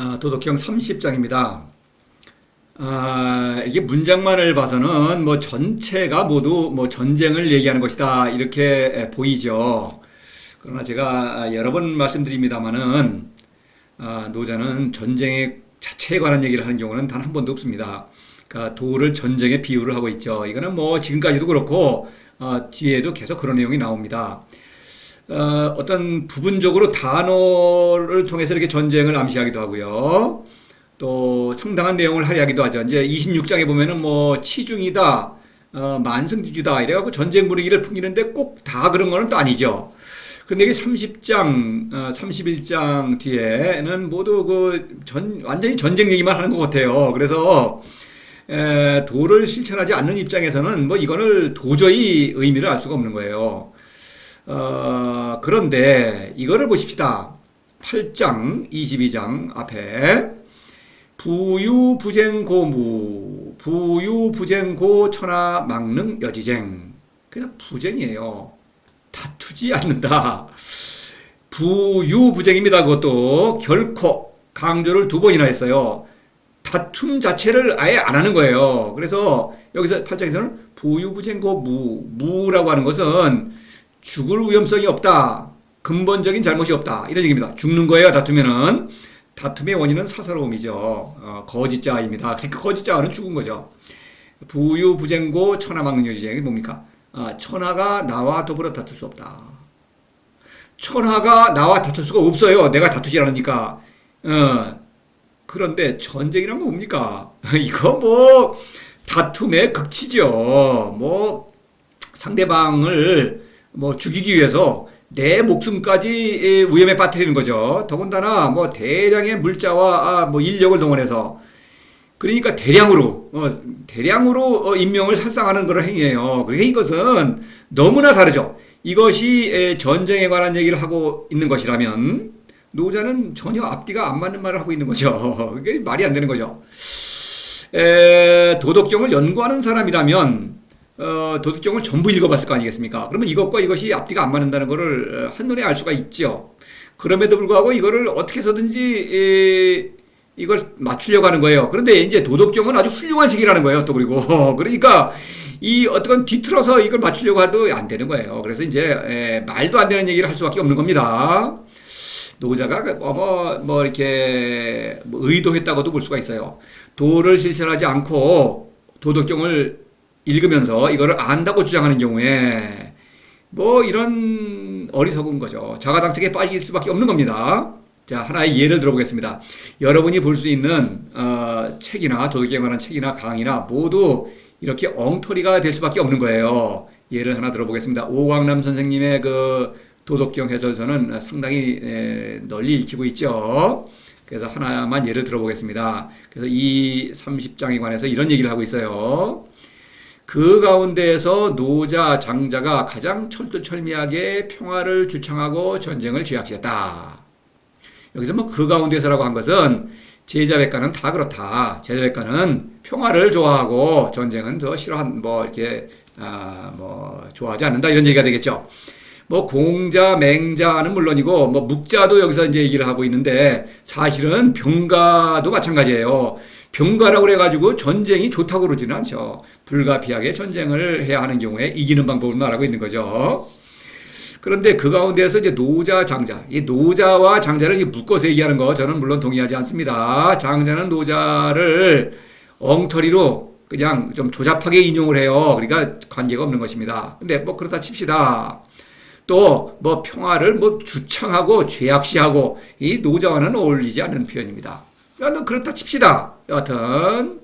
아, 도덕경 30장입니다. 아, 이게 문장만을 봐서는 뭐 전체가 모두 뭐 전쟁을 얘기하는 것이다 이렇게 보이죠. 그러나 제가 여러 번 말씀드립니다만은 아, 노자는 전쟁의 자체에 관한 얘기를 하는 경우는 단 한 번도 없습니다. 그러니까 도를 전쟁에 비유를 하고 있죠. 이거는 뭐 지금까지도 그렇고 어, 뒤에도 계속 그런 내용이 나옵니다. 어, 어떤 부분적으로 단어를 통해서 이렇게 전쟁을 암시하기도 하고요. 또 상당한 내용을 할애하기도 하죠. 이제 26장에 보면은 뭐 치중이다, 어, 만승지주다 이래갖고 전쟁 분위기를 풍기는데 꼭 다 그런 거는 또 아니죠. 그런데 이게 30장, 어, 31장 뒤에는 모두 그 전, 완전히 전쟁 얘기만 하는 것 같아요. 그래서 에, 도를 실천하지 않는 입장에서는 뭐 이거를 도저히 의미를 알 수가 없는 거예요. 어, 그런데 이거를 보십시다. 8장, 22장 앞에 부유부쟁고무, 부유부쟁고 천하 막능 여지쟁. 그래서 부쟁이에요. 다투지 않는다. 부유부쟁입니다. 그것도 결코 강조를 두 번이나 했어요. 다툼 자체를 아예 안 하는 거예요. 그래서 여기서 8장에서는 부유부쟁고 무, 무라고 하는 것은 죽을 위험성이 없다. 근본적인 잘못이 없다. 이런 얘기입니다. 죽는 거예요, 다투면은. 다툼의 원인은 사사로움이죠. 어, 거짓자입니다. 그러니까 거짓자는 죽은 거죠. 부유 부쟁고 천하망령지쟁이 뭡니까? 아, 천하가 나와 더불어 다툴 수 없다. 천하가 나와 다툴 수가 없어요. 내가 다투지 않으니까. 어, 그런데 전쟁이란 건 뭡니까? 이거 뭐 다툼의 극치죠. 뭐 상대방을 뭐 죽이기 위해서 내 목숨까지 위험에 빠뜨리는 거죠. 더군다나 뭐 대량의 물자와 아, 뭐 인력을 동원해서 그러니까 대량으로 어, 대량으로 어, 인명을 살상하는 그런 행위예요. 그러니까 이것은 너무나 다르죠. 이것이 에, 전쟁에 관한 얘기를 하고 있는 것이라면 노자는 전혀 앞뒤가 안 맞는 말을 하고 있는 거죠. 그게 말이 안 되는 거죠. 에, 도덕경을 연구하는 사람이라면 어, 도덕경을 전부 읽어봤을 거 아니겠습니까? 그러면 이것과 이것이 앞뒤가 안 맞는다는 것을 한눈에 알 수가 있죠. 그럼에도 불구하고 이거를 어떻게 해서든지 에, 이걸 맞추려고 하는 거예요. 그런데 이제 도덕경은 아주 훌륭한 책이라는 거예요. 또 그리고 그러니까 이 어떤 뒤틀어서 이걸 맞추려고 해도 안 되는 거예요. 그래서 이제 에, 말도 안 되는 얘기를 할 수밖에 없는 겁니다. 노자가 뭐, 뭐, 뭐 이렇게 뭐 의도했다고도 볼 수가 있어요. 도를 실천하지 않고 도덕경을 읽으면서 이거를 안다고 주장하는 경우에 뭐 이런 어리석은 거죠. 자가당착에 빠질 수밖에 없는 겁니다. 자, 하나의 예를 들어보겠습니다. 여러분이 볼 수 있는 어, 책이나 도덕경에 관한 책이나 강의나 모두 이렇게 엉터리가 될 수밖에 없는 거예요. 예를 하나 들어보겠습니다. 오광남 선생님의 그 도덕경 해설서는 상당히 에, 널리 익히고 있죠. 그래서 하나만 예를 들어보겠습니다. 그래서 이 30장에 관해서 이런 얘기를 하고 있어요. 그 가운데에서 노자, 장자가 가장 철두철미하게 평화를 주창하고 전쟁을 죄악시했다. 여기서 뭐 그 가운데서라고 한 것은 제자백가는 다 그렇다. 제자백가는 평화를 좋아하고 전쟁은 더 싫어한 뭐 이렇게 아 뭐 좋아하지 않는다 이런 얘기가 되겠죠. 뭐 공자, 맹자는 물론이고 뭐 묵자도 여기서 이제 얘기를 하고 있는데 사실은 병가도 마찬가지예요. 병가라고 그래가지고 전쟁이 좋다고 그러지는 않죠. 불가피하게 전쟁을 해야 하는 경우에 이기는 방법을 말하고 있는 거죠. 그런데 그 가운데서 이제 노자, 장자, 이 노자와 장자를 묶어서 얘기하는 거 저는 물론 동의하지 않습니다. 장자는 노자를 엉터리로 그냥 좀 조잡하게 인용을 해요. 그러니까 관계가 없는 것입니다. 근데 뭐 그렇다 칩시다. 또 뭐 평화를 뭐 주창하고 죄악시하고 이 노자와는 어울리지 않는 표현입니다. 그러니까 그렇다 칩시다. 여하튼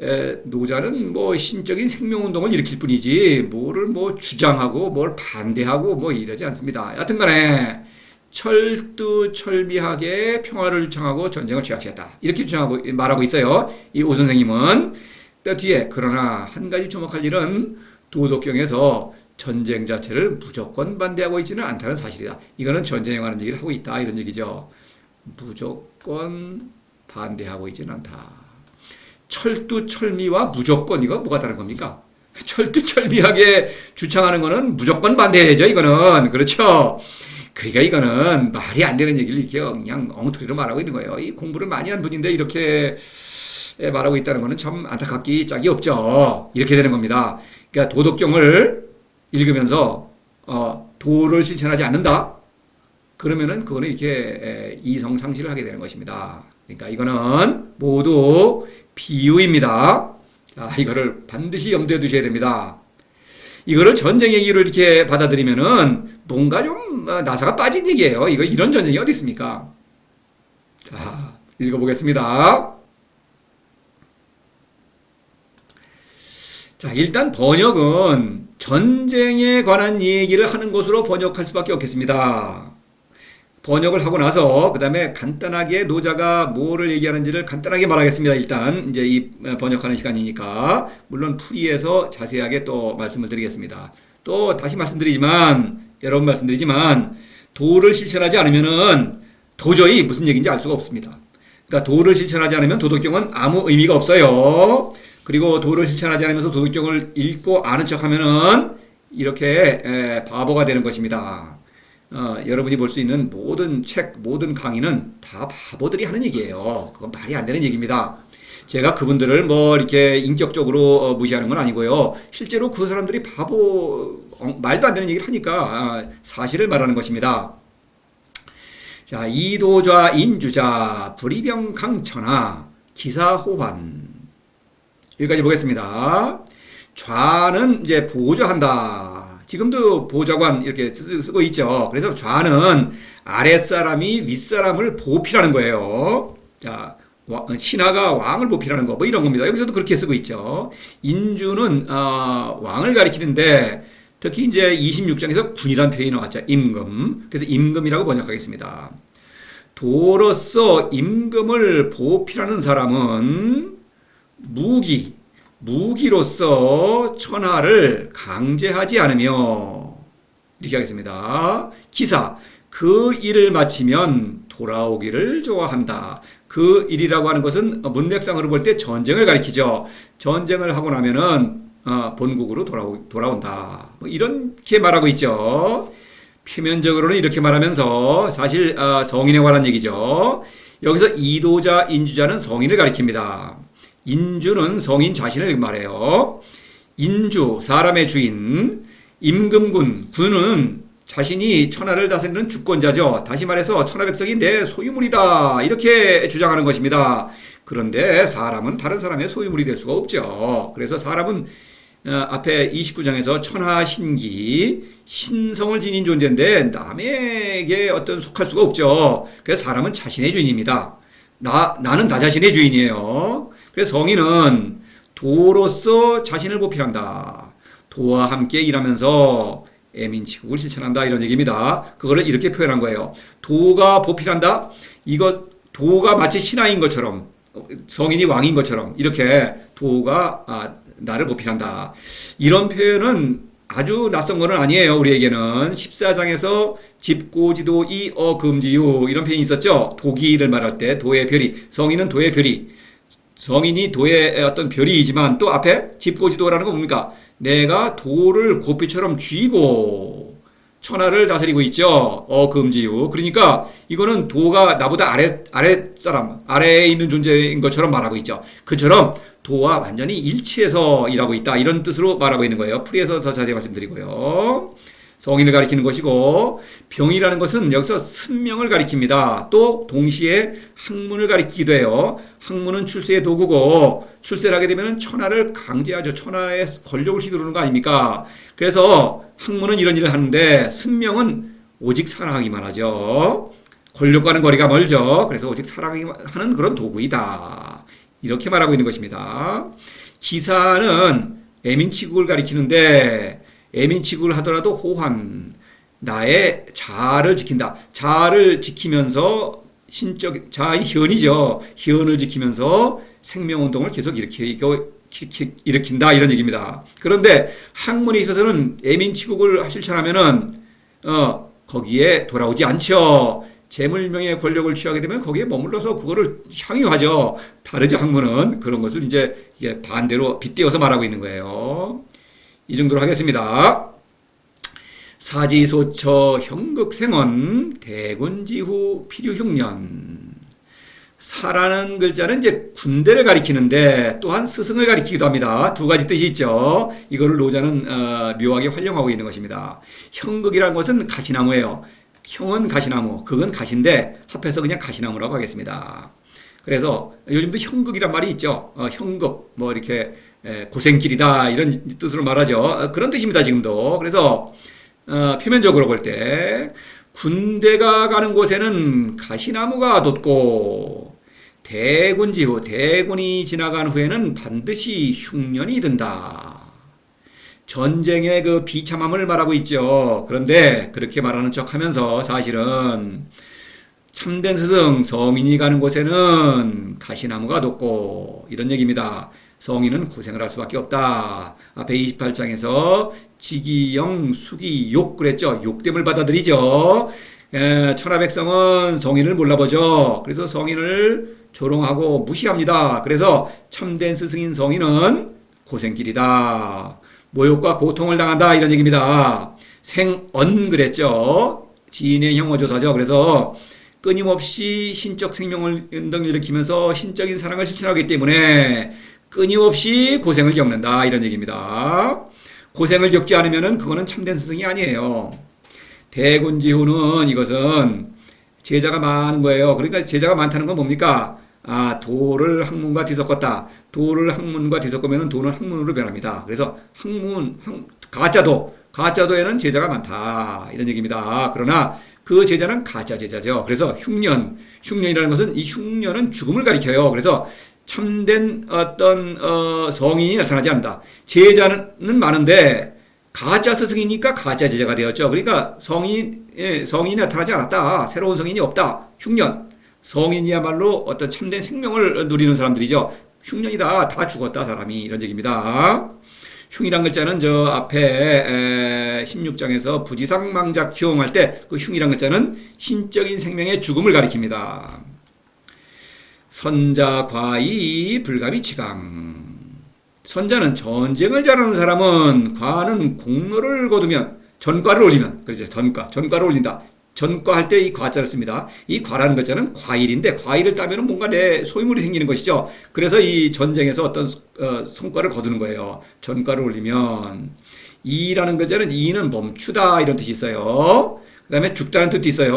에, 노자는 뭐 신적인 생명운동을 일으킬 뿐이지 뭐를 뭐 주장하고 뭘 반대하고 뭐 이러지 않습니다. 여하튼간에 철두철미하게 평화를 주창하고 전쟁을 죄악시했다 이렇게 주장하고 말하고 있어요. 이 오 선생님은 또 뒤에 그러나 한 가지 주목할 일은 도덕경에서 전쟁 자체를 무조건 반대하고 있지는 않다는 사실이다. 이거는 전쟁에 관한 얘기를 하고 있다 이런 얘기죠. 무조건 반대하고 있지는 않다. 철두철미와 무조건 이거 뭐가 다른 겁니까? 철두철미하게 주창하는 거는 무조건 반대해야죠. 이거는 그렇죠. 그러니까 이거는 말이 안 되는 얘기를 이렇게 그냥 엉터리로 말하고 있는 거예요. 이 공부를 많이 한 분인데 이렇게 말하고 있다는 것은 참 안타깝기 짝이 없죠. 이렇게 되는 겁니다. 그러니까 도덕경을 읽으면서 어, 도를 실천하지 않는다. 그러면은 그거는 이렇게 이성 상실을 하게 되는 것입니다. 그러니까 이거는 모두 비유입니다. 자, 이거를 반드시 염두에 두셔야 됩니다. 이거를 전쟁의 이유를 이렇게 받아들이면은 뭔가 좀 어, 나사가 빠진 얘기예요. 이거 이런 전쟁이 어디 있습니까? 자, 읽어보겠습니다. 자, 일단 번역은 전쟁에 관한 얘기를 하는 것으로 번역할 수밖에 없겠습니다. 번역을 하고 나서 그 다음에 간단하게 노자가 뭐를 얘기하는지를 간단하게 말하겠습니다. 일단 이제 이 번역하는 시간이니까 물론 풀이에서 자세하게 또 말씀을 드리겠습니다. 또 다시 말씀드리지만 여러분 말씀드리지만 도를 실천하지 않으면은 도저히 무슨 얘기인지 알 수가 없습니다. 그러니까 도를 실천하지 않으면 도덕경은 아무 의미가 없어요. 그리고 도를 실천하지 않으면서 도덕경을 읽고 아는 척하면은 이렇게 에, 바보가 되는 것입니다. 어, 여러분이 볼 수 있는 모든 책, 모든 강의는 다 바보들이 하는 얘기예요. 그건 말이 안 되는 얘기입니다. 제가 그분들을 뭐 이렇게 인격적으로 어, 무시하는 건 아니고요. 실제로 그 사람들이 바보, 어, 말도 안 되는 얘기를 하니까 아, 사실을 말하는 것입니다. 자, 이도좌 인주자 불이병 강천하 기사호환 여기까지 보겠습니다. 좌는 이제 보조한다. 지금도 보좌관 이렇게 쓰고 있죠. 그래서 좌는 아랫사람이 윗사람을 보필하는 거예요. 자, 신하가 왕을 보필하는 거, 뭐 이런 겁니다. 여기서도 그렇게 쓰고 있죠. 인주는, 어, 왕을 가리키는데, 특히 이제 26장에서 군이란 표현이 나왔죠. 임금. 그래서 임금이라고 번역하겠습니다. 도로서 임금을 보필하는 사람은 무기, 무기로서 천하를 강제하지 않으며 이렇게 하겠습니다. 기사 그 일을 마치면 돌아오기를 좋아한다. 그 일이라고 하는 것은 문맥상으로 볼 때 전쟁을 가리키죠. 전쟁을 하고 나면은 어, 본국으로 돌아오, 돌아온다. 뭐 이렇게 말하고 있죠. 표면적으로는 이렇게 말하면서 사실 어, 성인에 관한 얘기죠. 여기서 이도자, 인주자는 성인을 가리킵니다. 인주는 성인 자신을 말해요. 인주, 사람의 주인. 임금군, 군은 자신이 천하를 다스리는 주권자죠. 다시 말해서 천하백성이 내 소유물이다. 이렇게 주장하는 것입니다. 그런데 사람은 다른 사람의 소유물이 될 수가 없죠. 그래서 사람은 어, 앞에 29장에서 천하신기, 신성을 지닌 존재인데 남에게 어떤 속할 수가 없죠. 그래서 사람은 자신의 주인입니다. 나, 나는 나 자신의 주인이에요. 그래서 성인은 도로서 자신을 보필한다. 도와 함께 일하면서 애민치국을 실천한다 이런 얘기입니다. 그거를 이렇게 표현한 거예요. 도가 보필한다. 이거 도가 마치 신하인 것처럼 성인이 왕인 것처럼 이렇게 도가 아, 나를 보필한다. 이런 표현은 아주 낯선 거는 아니에요. 우리에게는 14장에서 집고지도 이어 금지유 이런 표현이 있었죠. 도기를 말할 때 도의 별이 성인은 도의 별이 성인이 도의 어떤 별이지만 또 앞에 집고지도라는 건 뭡니까? 내가 도를 고삐처럼 쥐고 천하를 다스리고 있죠. 어금지유. 그러니까 이거는 도가 나보다 아래 아래 사람 아래에 있는 존재인 것처럼 말하고 있죠. 그처럼 도와 완전히 일치해서 일하고 있다 이런 뜻으로 말하고 있는 거예요. 풀이에서 더 자세히 말씀드리고요. 성인을 가리키는 것이고 병이라는 것은 여기서 승명을 가리킵니다. 또 동시에 학문을 가리키기도 해요. 학문은 출세의 도구고 출세를 하게 되면 천하를 강제하죠. 천하의 권력을 휘두르는 거 아닙니까? 그래서 학문은 이런 일을 하는데 승명은 오직 사랑하기만 하죠. 권력과는 거리가 멀죠. 그래서 오직 사랑하는 그런 도구이다. 이렇게 말하고 있는 것입니다. 기사는 애민치국을 가리키는데 애민치국을 하더라도 호환 나의 자아를 지킨다. 자아를 지키면서 신적 자아의 현이죠. 현을 지키면서 생명 운동을 계속 일으키고 일으킨다 이런 얘기입니다. 그런데 학문에 있어서는 애민치국을 실천하면은 어 거기에 돌아오지 않죠. 재물명의 권력을 취하게 되면 거기에 머물러서 그거를 향유하죠. 다르죠 학문은 그런 것을 이제 반대로 빗대어서 말하고 있는 거예요. 이 정도로 하겠습니다. 사지소처 형극생원 대군지후 필요흉년 사라는 글자는 이제 군대를 가리키는데 또한 스승을 가리키기도 합니다. 두 가지 뜻이 있죠. 이거를 노자는 어, 묘하게 활용하고 있는 것입니다. 형극이라는 것은 가시나무예요. 형은 가시나무, 극은 가시인데 합해서 그냥 가시나무라고 하겠습니다. 그래서 요즘도 형극이란 말이 있죠. 어, 형극, 뭐 이렇게 에, 고생길이다 이런 뜻으로 말하죠. 어, 그런 뜻입니다. 지금도. 그래서 어, 표면적으로 볼 때 군대가 가는 곳에는 가시나무가 돋고 대군지 후 대군이 지나간 후에는 반드시 흉년이 든다. 전쟁의 그 비참함을 말하고 있죠. 그런데 그렇게 말하는 척 하면서 사실은 참된 스승 성인이 가는 곳에는 가시나무가 돋고 이런 얘기입니다. 성인은 고생을 할 수밖에 없다. 앞에 28장에서 지기영, 수기, 욕 그랬죠. 욕됨을 받아들이죠. 에, 천하 백성은 성인을 몰라보죠. 그래서 성인을 조롱하고 무시합니다. 그래서 참된 스승인 성인은 고생길이다. 모욕과 고통을 당한다. 이런 얘기입니다. 생언 그랬죠. 지인의 형어조사죠. 그래서 끊임없이 신적 생명을 운동을 일으키면서 신적인 사랑을 실천하기 때문에 끊임없이 고생을 겪는다 이런 얘기입니다. 고생을 겪지 않으면은 그거는 참된 스승이 아니에요. 대군지후는 이것은 제자가 많은 거예요. 그러니까 제자가 많다는 건 뭡니까? 아, 도를 학문과 뒤섞었다. 도를 학문과 뒤섞으면 도는 학문으로 변합니다. 그래서 학문, 학, 가짜도, 가짜도에는 제자가 많다. 이런 얘기입니다. 그러나 그 제자는 가짜 제자죠. 그래서 흉년, 흉년이라는 것은 이 흉년은 죽음을 가리켜요. 그래서 참된 어떤 어, 성인이 나타나지 않는다. 제자는 많은데 가짜 스승이니까 가짜 제자가 되었죠. 그러니까 성인 예, 성인이 나타나지 않았다. 새로운 성인이 없다. 흉년. 성인이야말로 어떤 참된 생명을 누리는 사람들이죠. 흉년이다. 다 죽었다 사람이 이런 얘기입니다. 흉이란 글자는 저 앞에 16장에서 부지상망작 기용할 때 그 흉이란 글자는 신적인 생명의 죽음을 가리킵니다. 선자 과이 불가비 치강. 선자는 전쟁을 잘하는 사람은 과는 공로를 거두면 전과를 올리면 그렇죠 전과 전과를 올린다. 전과할 때 이 과자를 씁니다. 이 과라는 글자는 과일인데 과일을 따면 뭔가 내 소유물이 생기는 것이죠. 그래서 이 전쟁에서 어떤 어, 성과를 거두는 거예요. 전과를 올리면 이라는 글자는 이는 멈추다 이런 뜻이 있어요. 그 다음에 죽다는 뜻도 있어요.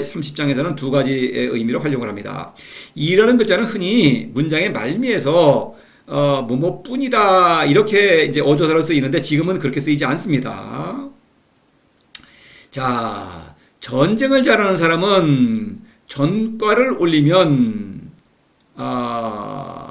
30장에서는 두 가지의 의미로 활용을 합니다. 이라는 글자는 흔히 문장의 말미에서 어, 뭐뭐 뿐이다 이렇게 이제 어조사로 쓰이는데 지금은 그렇게 쓰이지 않습니다. 자, 전쟁을 잘하는 사람은 전과를 올리면 아,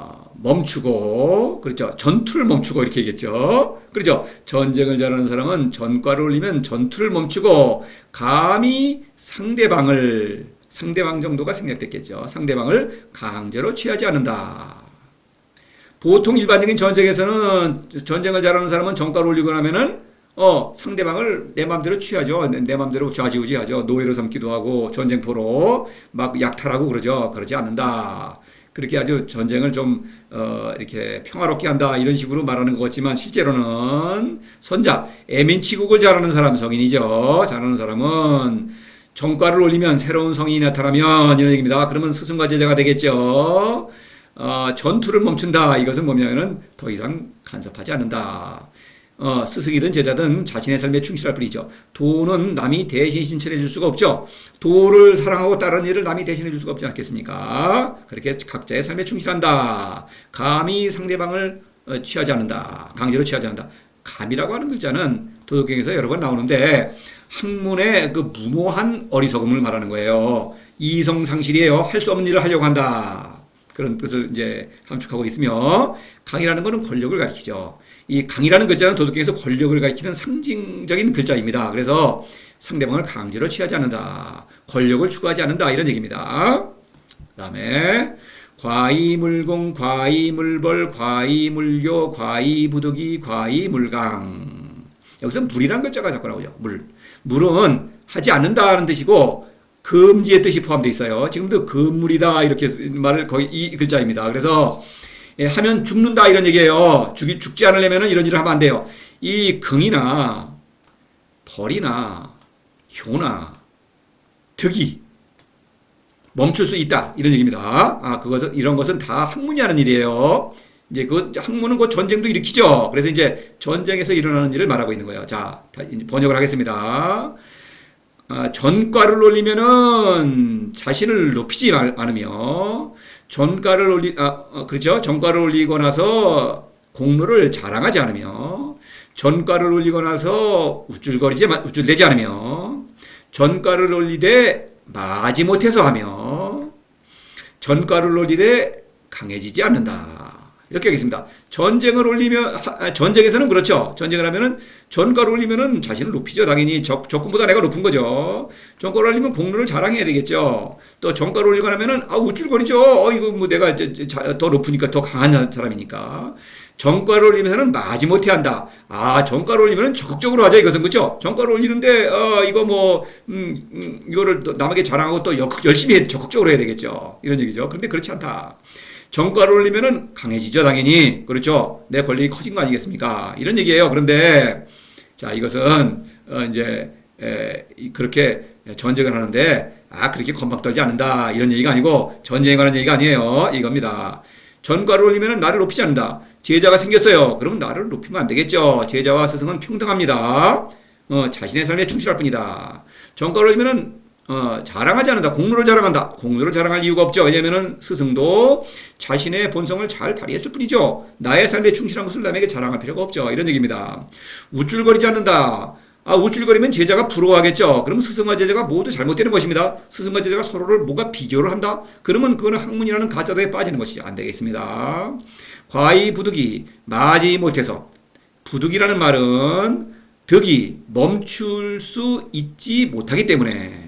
멈추고 그렇죠. 전투를 멈추고 이렇게 얘기했죠. 그렇죠. 전쟁을 잘하는 사람은 전과를 올리면 전투를 멈추고 감히 상대방을 상대방 정도가 생략됐겠죠. 상대방을 강제로 취하지 않는다. 보통 일반적인 전쟁에서는 전쟁을 잘하는 사람은 전과를 올리고 나면은 어 상대방을 내 마음대로 취하죠. 내, 내 마음대로 좌지우지하죠. 노예로 삼기도 하고 전쟁포로 막 약탈하고 그러죠. 그러지 않는다. 그렇게 아주 전쟁을 좀 어, 이렇게 평화롭게 한다 이런 식으로 말하는 것 같지만 실제로는 선자 애민치국을 잘하는 사람 성인이죠. 잘하는 사람은 정과를 올리면 새로운 성인이 나타나면 이런 얘기입니다. 그러면 스승과 제자가 되겠죠. 어, 전투를 멈춘다. 이것은 뭐냐면은 더 이상 간섭하지 않는다. 어, 스승이든 제자든 자신의 삶에 충실할 뿐이죠. 도는 남이 대신 신천해 줄 수가 없죠. 도를 사랑하고 다른 일을 남이 대신해 줄 수가 없지 않겠습니까? 그렇게 각자의 삶에 충실한다. 감히 상대방을 어, 취하지 않는다. 강제로 취하지 않는다. 감이라고 하는 글자는 도덕경에서 여러 번 나오는데 학문의 그 무모한 어리석음을 말하는 거예요. 이성상실이에요. 할 수 없는 일을 하려고 한다. 그런 뜻을 이제 함축하고 있으며 강이라는 것은 권력을 가리키죠. 이 강이라는 글자는 도덕경에서 권력을 가리키는 상징적인 글자입니다. 그래서 상대방을 강제로 취하지 않는다. 권력을 추구하지 않는다. 이런 얘기입니다. 그 다음에 과이물공, 과이물벌, 과이물교, 과이부득이, 과이물강. 여기서 물이라는 글자가 자꾸 나오죠. 물. 물은 하지 않는다는 뜻이고 금지의 뜻이 포함되어 있어요. 지금도 금물이다 이렇게 말을 거의 이 글자입니다. 그래서 예, 하면 죽는다 이런 얘기예요. 죽이 죽지 않으려면 이런 일을 하면 안 돼요. 이 긍이나 벌이나 효나 득이 멈출 수 있다 이런 얘기입니다. 아 그것은 이런 것은 다 학문이 하는 일이에요. 이제 그 학문은 그 전쟁도 일으키죠. 그래서 이제 전쟁에서 일어나는 일을 말하고 있는 거예요. 자 번역을 하겠습니다. 아, 전과를 올리면은 자신을 높이지 말- 않으며 전과를 올리 아 어, 그렇죠. 전과를 올리고 나서 공로를 자랑하지 않으며 전과를 올리고 나서 우쭐거리지 마- 우쭐대지 않으며 전과를 올리되 마지 못해서 하며 전과를 올리되 강해지지 않는다. 이렇게 하겠습니다. 전쟁을 올리면 하- 아, 전쟁에서는 그렇죠. 전쟁을 하면은 전과를 올리면은 자신을 높이죠. 당연히 적, 적군보다 내가 높은 거죠. 전과를 올리면 공로를 자랑해야 되겠죠. 또 전과를 올리고 나면은 아 우쭐거리죠. 어 이거 뭐 내가 더 높으니까 더 강한 사람이니까. 전과를 올리면서는 마지 못해 한다. 아, 전과를 올리면 적극적으로 하자 이것은 그죠? 전과를 올리는데 어 이거 뭐 음, 음, 이거를 또 남에게 자랑하고 또 역- 열심히 해, 적극적으로 해야 되겠죠. 이런 얘기죠. 그런데 그렇지 않다. 전과를 올리면은 강해지죠, 당연히. 그렇죠? 내 권력이 커진 거 아니겠습니까? 이런 얘기예요. 그런데 자, 이것은 어 이제 에, 이- 그렇게 전쟁을 하는데 아, 그렇게 건방 떨지 않는다. 이런 얘기가 아니고 전쟁에 관한 얘기가 아니에요. 이겁니다. 전과를 올리면 나를 높이지 않는다. 제자가 생겼어요. 그러면 나를 높이면 안 되겠죠. 제자와 스승은 평등합니다. 어, 자신의 삶에 충실할 뿐이다. 전과를 올리면은 어, 자랑하지 않는다. 공로를 자랑한다. 공로를 자랑할 이유가 없죠. 왜냐면은 스승도 자신의 본성을 잘 발휘했을 뿐이죠. 나의 삶에 충실한 것을 남에게 자랑할 필요가 없죠. 이런 얘기입니다. 우쭐거리지 않는다. 아, 우쭐거리면 제자가 부러워하겠죠. 그럼 스승과 제자가 모두 잘못되는 것입니다. 스승과 제자가 서로를 뭔가 비교를 한다? 그러면 그거는 학문이라는 가짜도에 빠지는 것이 안 되겠습니다. 과히 부득이 마지 못해서 부득이라는 말은 득이 멈출 수 있지 못하기 때문에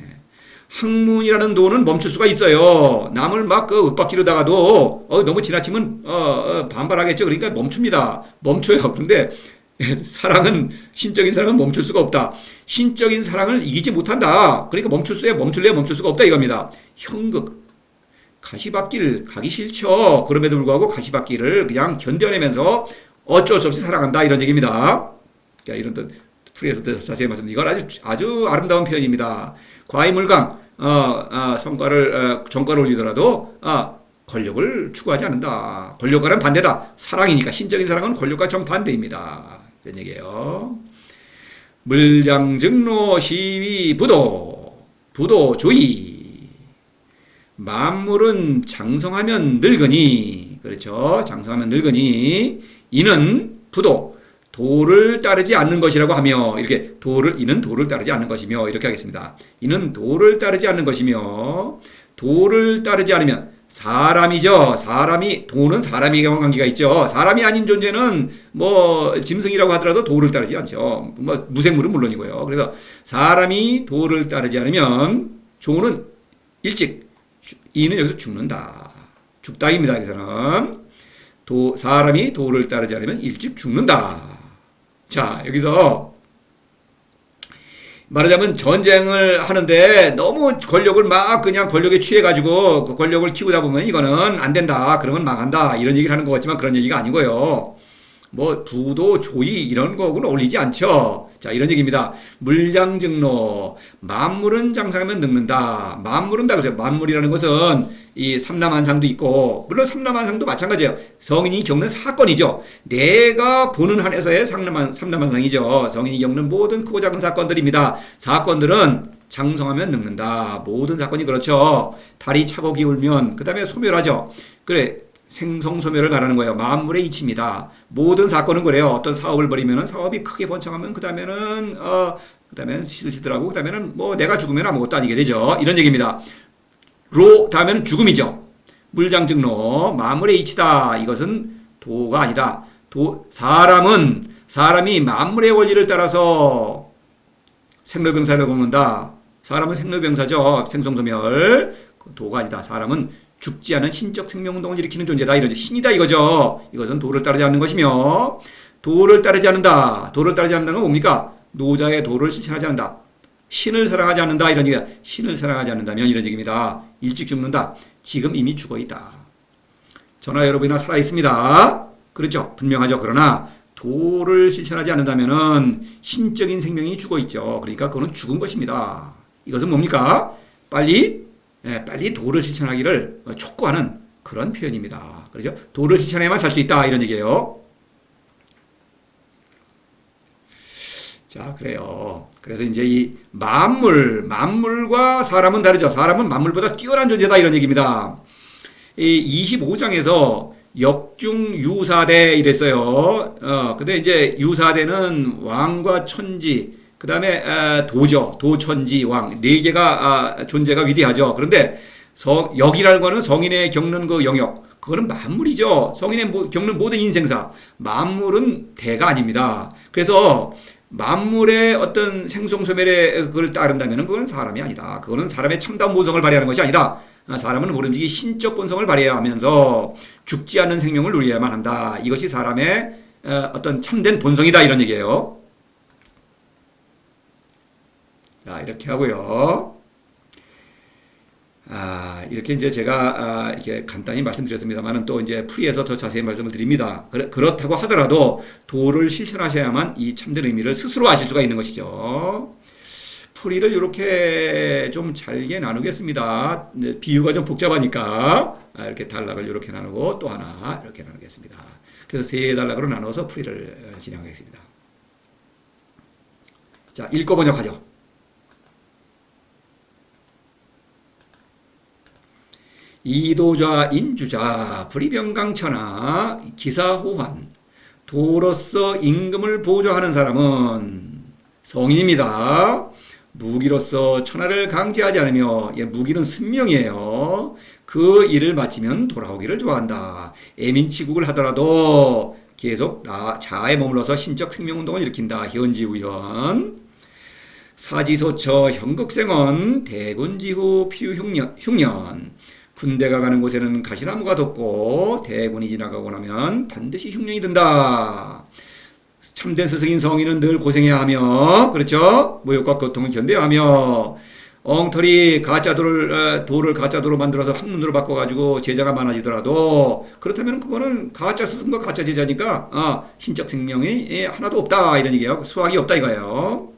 학문이라는 도는 멈출 수가 있어요. 남을 막 그 윽박지르다가도 어, 너무 지나치면 어, 어, 반발하겠죠. 그러니까 멈춥니다. 멈춰요. 그런데 사랑은 신적인 사랑은 멈출 수가 없다. 신적인 사랑을 이기지 못한다. 그러니까 멈출 수야 멈출래야 멈출 수가 없다 이겁니다. 형극 가시밭길 가기 싫죠. 그럼에도 불구하고 가시밭길을 그냥 견뎌내면서 어쩔 수 없이 살아간다 이런 얘기입니다. 자 이런 뜻 풀이에서 더 자세히 말씀. 이건 아주 아주 아름다운 표현입니다. 과이물강 어, 어, 성과를 어, 정과를 올리더라도 아 권력을 추구하지 않는다. 권력과는 반대다. 사랑이니까 신적인 사랑은 권력과 정반대입니다. 이런 얘기예요. 물장증로 시위 부도 부도주의 만물은 장성하면 늙으니 그렇죠 장성하면 늙으니 이는 부도 도를 따르지 않는 것이라고 하며 이렇게 도를 이는 도를 따르지 않는 것이며 이렇게 하겠습니다. 이는 도를 따르지 않는 것이며 도를 따르지 않으면 사람이죠. 사람이 도는 사람에게만 관계가 있죠. 사람이 아닌 존재는 뭐 짐승이라고 하더라도 도를 따르지 않죠. 뭐 무생물은 물론이고요. 그래서 사람이 도를 따르지 않으면 조는 일찍 이는 여기서 죽는다. 죽다입니다. 여기서는 도 사람이 도를 따르지 않으면 일찍 죽는다. 자 여기서 말하자면 전쟁을 하는데 너무 권력을 막 그냥 권력에 취해가지고 그 권력을 키우다 보면 이거는 안 된다. 그러면 망한다. 이런 얘기를 하는 것 같지만 그런 얘기가 아니고요. 뭐 부도 조이 이런 거하고는 어울리지 않죠. 자 이런 얘기입니다. 물량 증로 만물은 장사하면 늙는다. 만물은 다 그래요. 만물이라는 것은 이 삼라만상도 있고 물론 삼라만상도 마찬가지예요. 성인이 겪는 사건이죠. 내가 보는 한에서의 삼라만 삼라만상이죠. 성인이 겪는 모든 크고 작은 사건들입니다. 사건들은 장성하면 늙는다. 모든 사건이 그렇죠. 달이 차고 기울면 그 다음에 소멸하죠. 그래 생성소멸을 말하는 거예요. 만물의 이치입니다. 모든 사건은 그래요. 어떤 사업을 벌이면은 사업이 크게 번창하면 그 다음에는 어 그다음에는 실시더라고. 그 다음에는 뭐 내가 죽으면 아무것도 아니게 되죠. 이런 얘기입니다. 로 다음에는 죽음이죠. 물장증로 만물의 이치다. 이것은 도가 아니다. 도 사람은 사람이 만물의 원리를 따라서 생로병사를 걷는다. 사람은 생로병사죠. 생성소멸. 도가 아니다. 사람은 죽지 않은 신적 생명운동을 일으키는 존재다. 이런 신이다 이거죠. 이것은 도를 따르지 않는 것이며 도를 따르지 않는다. 도를 따르지 않는다는 건 뭡니까? 노자의 도를 실천하지 않는다. 신을 사랑하지 않는다. 이런 얘기다. 신을 사랑하지 않는다면 이런 얘기입니다. 일찍 죽는다. 지금 이미 죽어 있다. 전하 여러분이나 살아 있습니다. 그렇죠. 분명하죠. 그러나 도를 실천하지 않는다면은 신적인 생명이 죽어 있죠. 그러니까 그거는 죽은 것입니다. 이것은 뭡니까? 빨리 예, 빨리 도를 실천하기를 촉구하는 그런 표현입니다. 그렇죠? 도를 실천해야만 살 수 있다 이런 얘기예요. 자, 그래요. 그래서 이제 이 만물, 만물과 사람은 다르죠. 사람은 만물보다 뛰어난 존재다 이런 얘기입니다. 이 25장에서 역중 유사대 이랬어요. 어, 근데 이제 유사대는 왕과 천지, 그 다음에 도죠. 도천지 왕. 네 개가 아, 존재가 위대하죠. 그런데 성, 역이라는 거는 성인의 겪는 그 영역. 그거는 만물이죠. 성인의 모, 겪는 모든 인생사. 만물은 대가 아닙니다. 그래서 만물의 어떤 생성소멸의 그걸 따른다면 그건 사람이 아니다. 그거는 사람의 참다운 모성을 발휘하는 것이 아니다. 아, 사람은 모름지기 신적 본성을 발휘해야 하면서 죽지 않는 생명을 누려야만 한다. 이것이 사람의 어, 어떤 참된 본성이다. 이런 얘기예요. 자, 이렇게 하고요. 아, 이렇게 이제 제가 아, 이렇게 간단히 말씀드렸습니다만은 또 이제 풀이해서 더 자세히 말씀을 드립니다. 그래, 그렇다고 하더라도 도를 실천하셔야만 이 참된 의미를 스스로 아실 수가 있는 것이죠. 풀이를 이렇게 좀 잘게 나누겠습니다. 비유가 좀 복잡하니까 아, 이렇게 단락을 이렇게 나누고 또 하나 이렇게 나누겠습니다. 그래서 세 단락으로 나눠서 풀이를 어, 진행하겠습니다. 자, 읽고 번역하죠. 이도자 인주자 불이병강천하 기사호환 도로서 임금을 보조하는 사람은 성인입니다. 무기로서 천하를 강제하지 않으며 예, 무기는 승명이에요. 그 일을 마치면 돌아오기를 좋아한다. 애민치국을 하더라도 계속 나 자아에 머물러서 신적 생명운동을 일으킨다. 현지우연 사지소처 현극생원 대군지후 피유흉년 흉년 군대가 가는 곳에는 가시나무가 돋고 대군이 지나가고 나면 반드시 흉년이 든다. 참된 스승인 성인은 늘 고생해야 하며 그렇죠? 모욕과 고통을 견뎌야 하며 엉터리 가짜 돌을 어, 돌을 가짜 돌로 만들어서 학문으로 바꿔가지고 제자가 많아지더라도 그렇다면 그거는 가짜 스승과 가짜 제자니까 어, 신적 생명이 예, 하나도 없다 이런 얘기예요. 수학이 없다 이거예요.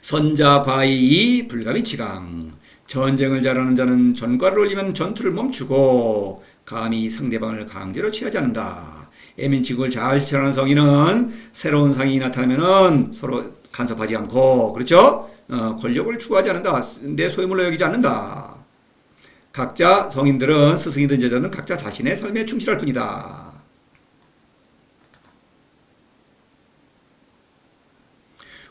선자 과이 불가미 치강 전쟁을 잘하는 자는 전과를 올리면 전투를 멈추고 감히 상대방을 강제로 취하지 않는다. 애민치국을 잘 실천하는 성인은 새로운 상이 나타나면은 서로 간섭하지 않고 그렇죠? 어, 권력을 추구하지 않는다. 내 소유물로 여기지 않는다. 각자 성인들은 스승이든 제자는 각자 자신의 삶에 충실할 뿐이다.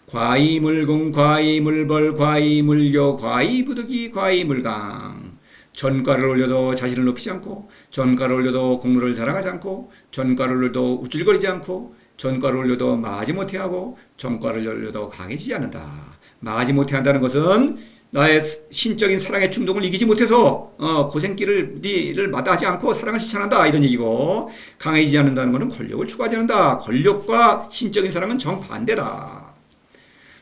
과이물공, 과이물벌, 과이물교, 과이부득이, 과이물강. 전과를 올려도 자신을 높이지 않고, 전과를 올려도 공로를 자랑하지 않고, 전과를 올려도 우쭐거리지 않고, 전과를 올려도 마지못해 하고, 전과를 올려도 강해지지 않는다. 마지못해 한다는 것은 나의 신적인 사랑의 충동을 이기지 못해서 어, 고생길을 를 마다하지 않고 사랑을 실천한다 이런 얘기고 강해지지 않는다는 것은 권력을 추구하지 않는다. 권력과 신적인 사랑은 정반대다.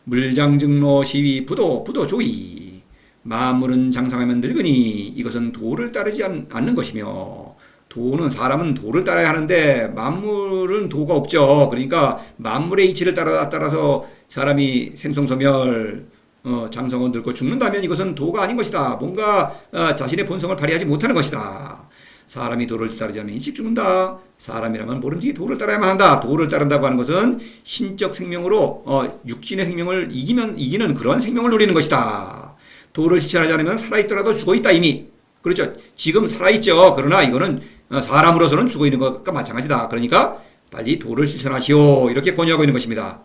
물장증로 시위 부도 부도조이 만물은 장상하면 늙으니 이것은 도를 따르지 않, 는 것이며 도는 사람은 도를 따라야 하는데 만물은 도가 없죠. 그러니까 만물의 이치를 따라 따라서 사람이 생성소멸 어, 장성은 늙고 죽는다면 이것은 도가 아닌 것이다. 뭔가 어, 자신의 본성을 발휘하지 못하는 것이다. 사람이 도를 따르지 않으면 일찍 죽는다. 사람이라면 모름지기 도를 따라야만 한다. 도를 따른다고 하는 것은 신적 생명으로 어, 육신의 생명을 이기면 이기는 그런 생명을 누리는 것이다. 도를 실천하지 않으면 살아있더라도 죽어있다 이미. 그렇죠. 지금 살아있죠. 그러나 이거는 어, 사람으로서는 죽어있는 것과 마찬가지다. 그러니까 빨리 도를 실천하시오. 이렇게 권유하고 있는 것입니다.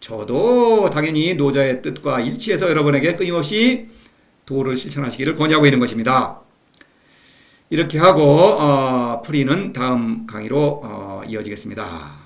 저도 당연히 노자의 뜻과 일치해서 여러분에게 끊임없이 도를 실천하시기를 권유하고 있는 것입니다. 이렇게 하고 어, 풀이는 다음 강의로 어, 이어지겠습니다.